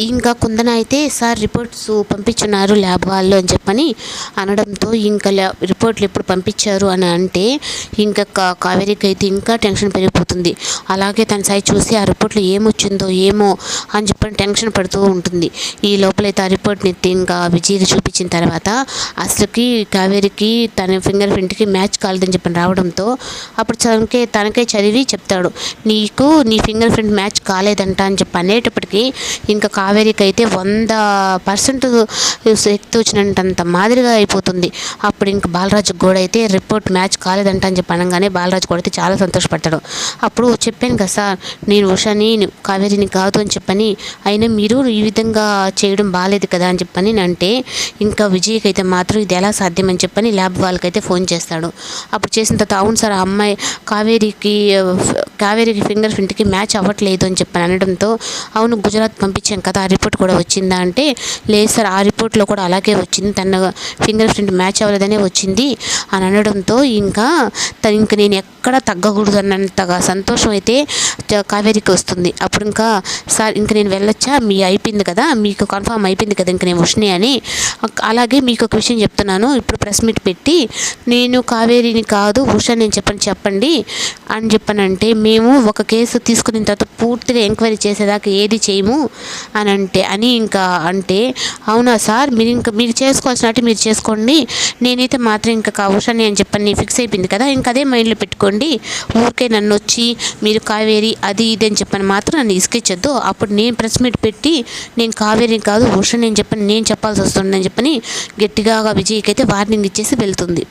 ఇంకా కుందన అయితే sir reports పంపించున్నారు lab వాళ్ళు అని చెప్పని అనడంతో ఇంకా ల్యాబ్ రిపోర్ట్లు ఎప్పుడు పంపించారు అని అంటే ఇంకా కా- కావేరికి అయితే ఇంకా టెన్షన్ పెరిగిపోతుంది. అలాగే తన సై చూసి ఆ రిపోర్ట్లో ఏమొచ్చిందో ఏమో అని చెప్పని టెన్షన్ పడుతూ ఉంటుంది. ఈ లోపలైతే ఆ రిపోర్ట్ని ఎత్తి ఇంకా విజయ్కి చూపించిన తర్వాత అసలుకి కావేరికి తన ఫింగర్ ప్రింట్కి మ్యాచ్ కాలేదని చెప్పని రావడంతో అప్పుడు తనకే తనకే చదివి చెప్తాడు. నీకు నీ ఫింగర్ ప్రింట్ మ్యాచ్ కాలేదంట అని చెప్పి అనేటప్పటికీ ఇంకా కావేరికి అయితే వంద పర్సెంట్ శక్తి వచ్చినంత మాదిరిగా అయిపోతుంది. అప్పుడు ఇంకా బాలరాజుకి కూడా అయితే రిపోర్ట్ మ్యాచ్ కాలేదంట అని చెప్పి అనగానే బాలరాజు కూడా అయితే చాలా సంతోషపడ్డాడు. అప్పుడు చెప్పాను కదా సార్ నేను ఉషాని కావేరిని కాదు అని చెప్పని అయినా మీరు ఈ విధంగా చేయడం బాగాలేదు కదా అని చెప్పని అంటే ఇంకా విజయ్కి అయితే మాత్రం ఇది ఎలా సాధ్యం అని చెప్పని ల్యాబ్ వాళ్ళకైతే ఫోన్ చేస్తాడు. అప్పుడు చేసిన తర్వాత అవును సార్ ఆ అమ్మాయి కావేరికి కావేరికి ఫింగర్ ప్రింట్కి మ్యాచ్ అవ్వట్లేదు అని చెప్పని అనడంతో అవును గుజరాత్ పంపించాం కదా ఆ రిపోర్ట్ కూడా వచ్చిందా అంటే లేదు సార్ ఆ రిపోర్ట్లో కూడా అలాగే వచ్చింది. తన ఫింగర్ ప్రింట్ మ్యాచ్ అవ్వలేదనే వచ్చింది అని అనడంతో ఇంకా తను ఇంక నేను ఎక్కడ తగ్గకూడదు అన్నంతగా సంతోషం అయితే కావేరికి వస్తుంది. అప్పుడు ఇంకా సార్ ఇంక నేను వెళ్ళొచ్చా? మీ అయిపోయింది కదా? మీకు కన్ఫామ్ అయిపోయింది కదా ఇంక నేను ఉష్ణి అని. అలాగే మీకు ఒక విషయం చెప్తున్నాను. ఇప్పుడు ప్రెస్ మీట్ పెట్టి నేను కావేరిని కాదు ఉష నేను చెప్పండి చెప్పండి అని చెప్పనంటే మేము ఒక కేసు తీసుకున్న తర్వాత పూర్తిగా ఎంక్వైరీ చేసేదాకా ఏది చేయము అని అంటే అని ఇంకా అంటే అవునా సార్? మీరు ఇంకా మీరు చేసుకోవాల్సినట్టు మీరు చేసుకోండి. నేనైతే మాత్రం ఇంకా కా ఉషని అని చెప్పని ఫిక్స్ అయిపోయింది కదా? ఇంకా అదే మైండ్లో పెట్టుకోండి. ఊరికే నన్ను వచ్చి మీరు కావేరి అది ఇది అని చెప్పని మాత్రం నన్ను ఇసుకిచ్చొద్దు. అప్పుడు నేను ప్రెస్ మీట్ పెట్టి నేను కావేరిని కాదు ఉషని అని చెప్పని నేను చెప్పాల్సి వస్తుందని చెప్పని గట్టిగా విజయ్కి అయితే వార్నింగ్ ఇచ్చేసి వెళ్తుంది.